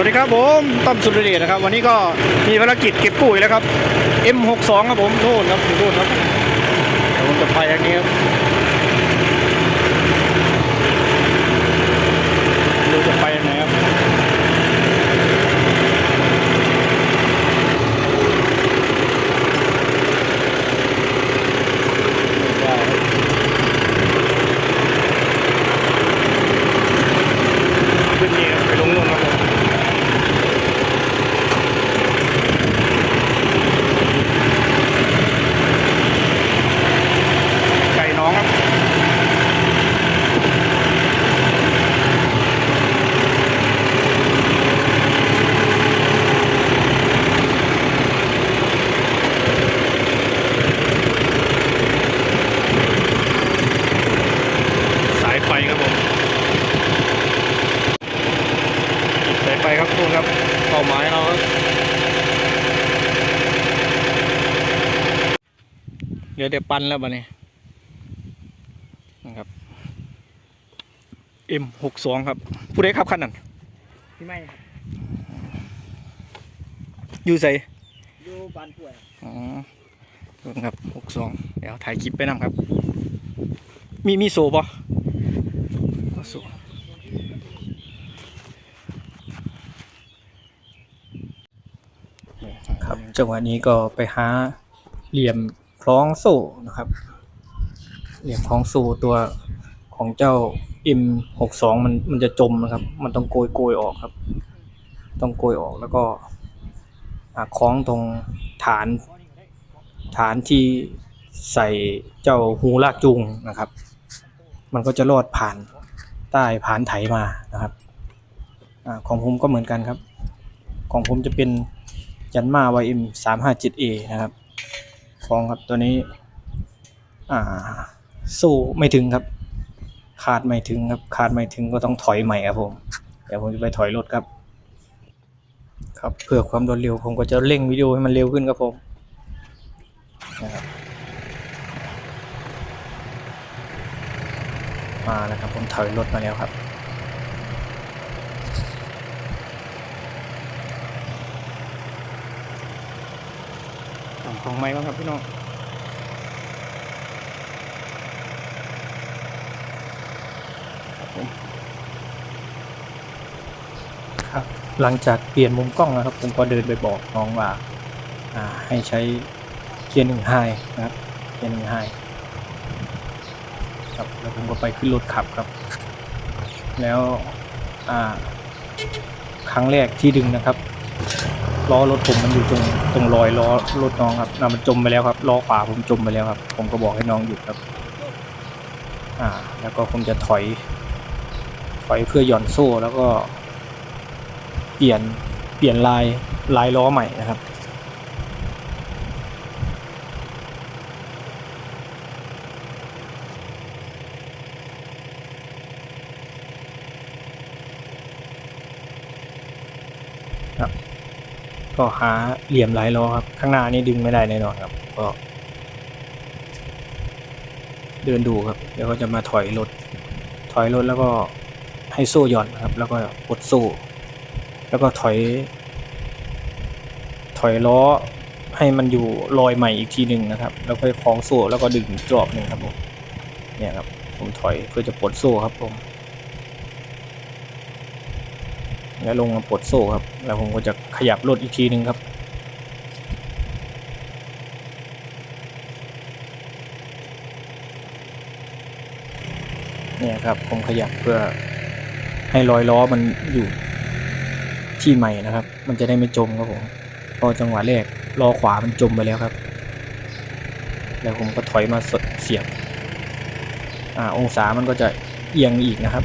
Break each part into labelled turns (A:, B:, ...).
A: วัสดีครับผมต้อมสุรเดชนะครับ วันนี้ก็มีภารกิจเก็บกู้อีกแล้วครับ M62 ครับผมโน่นครับโน่นครับเดี๋ยวผมจะไปอย่างนี้ครับไม่รู้จะไปยังไงครับไม่ได้ครับขึ้นนี่ครับไปลงนู่นครับผม ไก่น้องครับสายไฟครับผม สายไฟครับทุกคนครับเป้าหมายเราครับเดี๋ยวเดี๋ยวปันแล้วบ้านี้นะครับ M62 ครับ ผู้ใดขับคันนั้น
B: พี่ไม่ครับ
A: อยู่ใส่
B: อยู่บ้านป่วย
A: อ๋อดูนะครับ62เดี๋ยวถ่ายคลิปไปนำครับ มีมีโซ่ปะโซ่ ครับ จังหวะนี้ก็ไปหาเหลี่ยมคล้องโซ่นะครับ เหลี่ยมคล้องโซ่ตัวของเจ้า M62 มันมันจะจมนะครับ มันต้องโกยโกยออกครับ ต้องโกยออกแล้วก็คล้องตรงฐาน ฐานที่ใส่เจ้าหูลากจูงนะครับ มันก็จะลอดผ่านใต้ผ่านไถมานะครับอของผมก็เหมือนกันครับ ของผมจะเป็น ยันมา YM 3 5 7 A นะครับของครับตัวนี้ อ่า สู้ไม่ถึงครับ ขาดไม่ถึงครับ ขาดไม่ถึงก็ต้องถอยใหม่ครับผม เดี๋ยวผมจะไปถอยรถครับ ครับเพื่อความรวดเร็วผมก็จะเร่งวิดีโอให้มันเร็วขึ้นครับผมนะครับมาแล้วครับผมถอยรถมาแล้วครับ ของไม้บ้างครับพี่น้องครับ หลังจากเปลี่ยนมุมกล้องนะครับ ผมก็เดินไปบอกน้องว่าให้ใช้เกียร์หนึ่งไฮนะครับ เกียร์หนึ่งไฮครับแล้วผมก็ไปขึ้นรถขับครับ แล้วครั้งแรกที่ดึงนะครับ ล้อรถผมมันอยู่ตรงตรงรอยล้อรถน้องครับน่ะมันจมไปแล้วครับล้อขวาผมจมไปแล้วครับ ผมก็บอกให้น้องหยุดครับ อ่า แล้วก็ผมจะถอย ถอยเพื่อหย่อนโซ่แล้วก็ เปลี่ยนเปลี่ยนลายลายล้อใหม่นะครับ ก็หาเหลี่ยมหลายล้อครับ ข้างหน้านี่ดึงไม่ได้แน่นอนครับ ก็ เดินดูครับ เดี๋ยวก็จะมาถอยรถ ถอยรถแล้วก็ให้โซ่หย่อนนะครับ แล้วก็ปลดโซ่แล้วก็ถอย ถอยล้อให้มันอยู่รอยใหม่อีกทีหนึ่งนะครับ แล้วค่อยคล้องโซ่แล้วก็ดึงอีกรอบหนึ่งครับผมเนี่ยครับ ผมถอยเพื่อจะปลดโซ่ครับผม แล้วลงมาปลดโซ่ครับ แล้วผมก็จะขยับรถอีกทีหนึ่งครับ เนี่ยครับผมขยับเพื่อให้รอยล้อมันอยู่ที่ใหม่นะครับ มันจะได้ไม่จมครับผมพอจังหวะแรกล้อขวามันจมไปแล้วครับ แล้วผมก็ถอยมาสดเสียบอ่าองศามันก็จะเอียงอีกนะครับ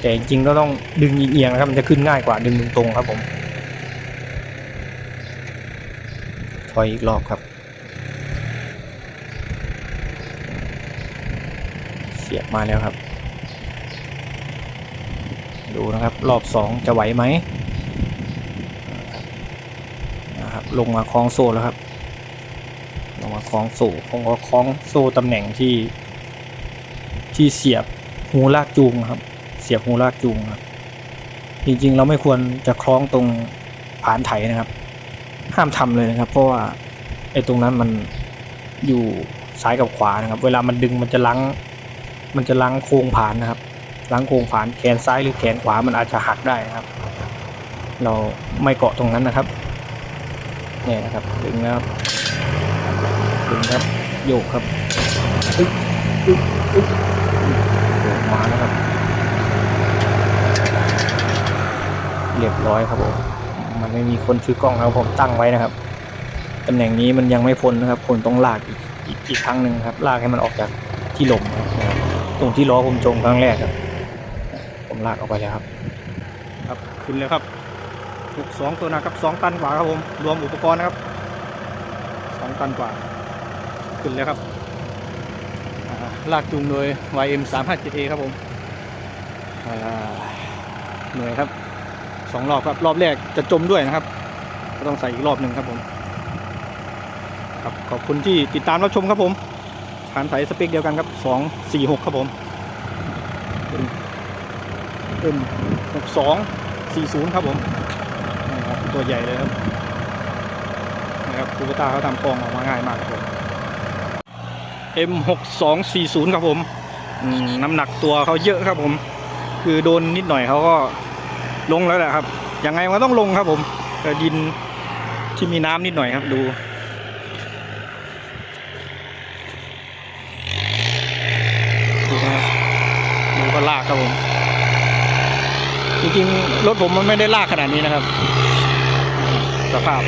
A: แต่จริงก็ต้องดึงเอียงๆนะครับ มันจะขึ้นง่ายกว่าดึงตรงๆครับผมถอยอีกรอบครับ เสียบมาแล้วครับ ดูนะครับ รอบสองจะไหวไหมนะครับ ลงมาคล้องโซ่แล้วครับ ลงมาคล้องโซ่ผมก็คล้องโซ่ตำแหน่งที่ที่เสียบหูลากจูงครับ สียบหูลากจูงครับจริงๆ เราไม่ควรจะคล้องตรงผานไถนะครับ ห้ามทำเลยนะครับ เพราะว่าไอ้ตรงนั้นมันอยู่ซ้ายกับขวานะครับ เวลามันดึงมันจะลังมันจะลังโครงผานนะครับลังโครงผานแขนซ้ายหรือแขนขวามันอาจจะหักได้นะครับ เราไม่เกาะตรงนั้นนะครับเนี่ยนะครับดึงแล้วครับดึงครับโยกครับอึ๊บอึ๊บอึ๊บโยกมาแล้วครับ เรียบร้อยครับผมมันไม่มีคนถือกล้องนะครับผมตั้งไว้นะครับตำแหน่งนี้มันยังไม่พ้นนะครับคนต้องลากอีกอีกอีกครั้งหนึ่งครับ ลากให้มันออกจากที่หลมนะครับตรงที่ล้อผมจมครั้งแรกครับ ผมลากออกไปแล้วครับ ครับขึ้นแล้วครับถูกสองตัวนะครับสองตันกว่าครับผมรวมอุปกรณ์นะครับสองตันกว่า ขึ้นแล้วครับลากจูงโดย YM 3 5 7 A ครับผมเหนื่อยครับ สองรอบครับ รอบแรกจะจมด้วยนะครับ ก็ต้องใส่อีกรอบหนึ่งครับผม ครับขอบคุณที่ติดตามรับชมครับผมผ่านไถสเปคเดียวกันครับสองสี่หกครับผมเป็นเป็นหกสองสี่ศูนย์ครับผมนี่ครับตัวใหญ่เลยครับนะครับคูปต้าเขาทำกองออกมาง่ายมากครับผม M หกสองสี่ศูนย์ครับผมอืมน้ำหนักตัวเขาเยอะครับผม คือโดนนิดหน่อยเขาก็ ลงแล้วแหละครับ ยังไงมันก็ต้องลงครับ ผมดินที่มีน้ำนิดหน่อยครับดูดูนะครับดูก็ลากครับผมจริงๆรถผมมันไม่ได้ลากขนาดนี้นะครับ สภาพ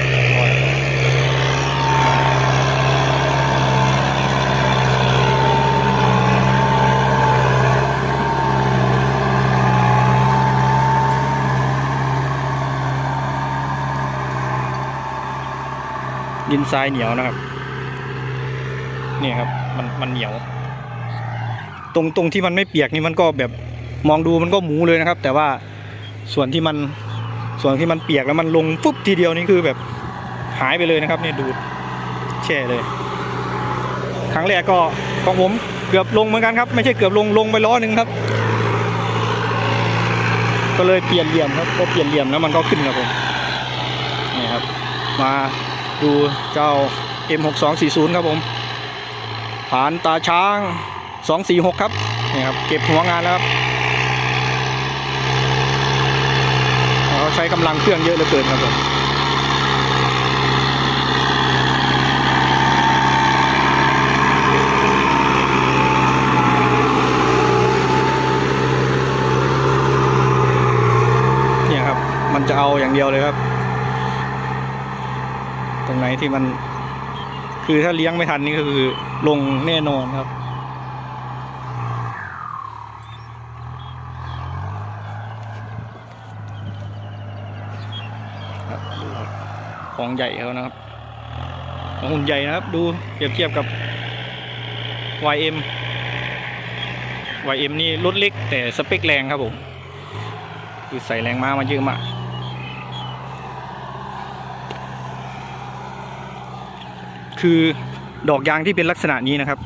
A: ดินทรายเหนียวนะครับนี่ครับมันมันเหนียว ตรงตรงที่มันไม่เปียกนี่มันก็แบบมองดูมันก็หมูเลยนะครับ แต่ว่าส่วนที่มันส่วนที่มันเปียกแล้วมันลงปุ๊บทีเดียวนี่คือแบบหายไปเลยนะครับนี่ดูดแช่เลย ครั้งแรกก็ของผมเกือบลงเหมือนกันครับ ไม่ใช่เกือบลงลงไปล้อหนึ่งครับ ก็เลยเปลี่ยนเหลี่ยมครับก็เปลี่ยนเหลี่ยมแล้วมันก็ขึ้นครับผมนี่ครับ มา ดูเจ้า M6240 ครับผมผ่านตาช้าง 246 ครับนี่ครับ เก็บหัวงานแล้วครับเขาใช้กำลังเครื่องเยอะเหลือเกินครับผมเนี่ยครับมันจะเอาอย่างเดียวเลยครับ ตรงไหนที่มัน คือถ้าเลี้ยงไม่ทันนี่ก็คือลงแน่นอนครับ ของใหญ่เขานะครับของหุ่นใหญ่นะครับ ดูเปรียบเทียบกับ YM YM นี่รถเล็กแต่สเปคแรงครับผม คือใส่แรงม้ามาเยอะมาก คือดอกยางที่เป็นลักษณะนี้นะครับ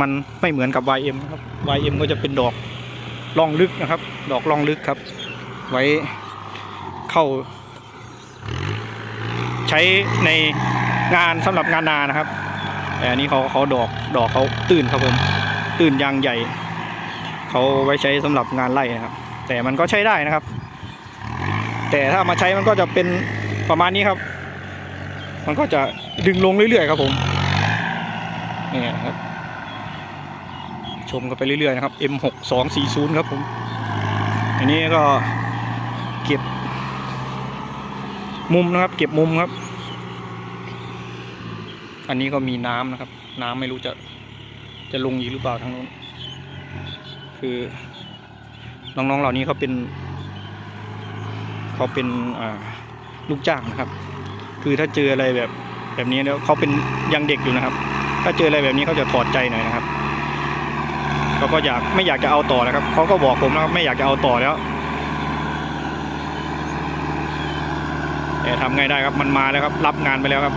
A: มันไม่เหมือนกับ YM นะครับ YM ก็จะเป็นดอกร่องลึกนะครับ ดอกร่องลึกครับ ไว้เข้า ใช้ในงานสำหรับงานนานะครับแต่อันนี้เขาเขาดอกดอกเขาตื่นครับผมตื่นยางใหญ่เขาไว้ใช้สำหรับงานไร่นะครับ แต่มันก็ใช้ได้นะครับ แต่ถ้ามาใช้มันก็จะเป็นประมาณนี้ครับ มันก็จะดึงลงเรื่อยๆครับผมนี่ครับ ชมกันไปเรื่อยๆนะครับ M6240 ครับผม อันนี้ก็เก็บมุมนะครับ เก็บมุมครับ อันนี้ก็มีน้ำนะครับ น้ำไม่รู้จะจะลงอีกหรือเปล่าทางนู้น คือน้องๆเหล่านี้เขาเป็นเขาเป็นลูกจ้างนะครับ คือถ้าเจออะไรแบบแบบนี้แล้วเขาเป็นยังเด็กอยู่นะครับ ถ้าเจออะไรแบบนี้เขาจะถอดใจหน่อยนะครับเขาก็อยากไม่อยากจะเอาต่อนะครับเขาก็บอกผมนะครับไม่อยากจะเอาต่อแล้วแต่ทำไงได้ครับมันมาแล้วครับ รับงานไปแล้วครับ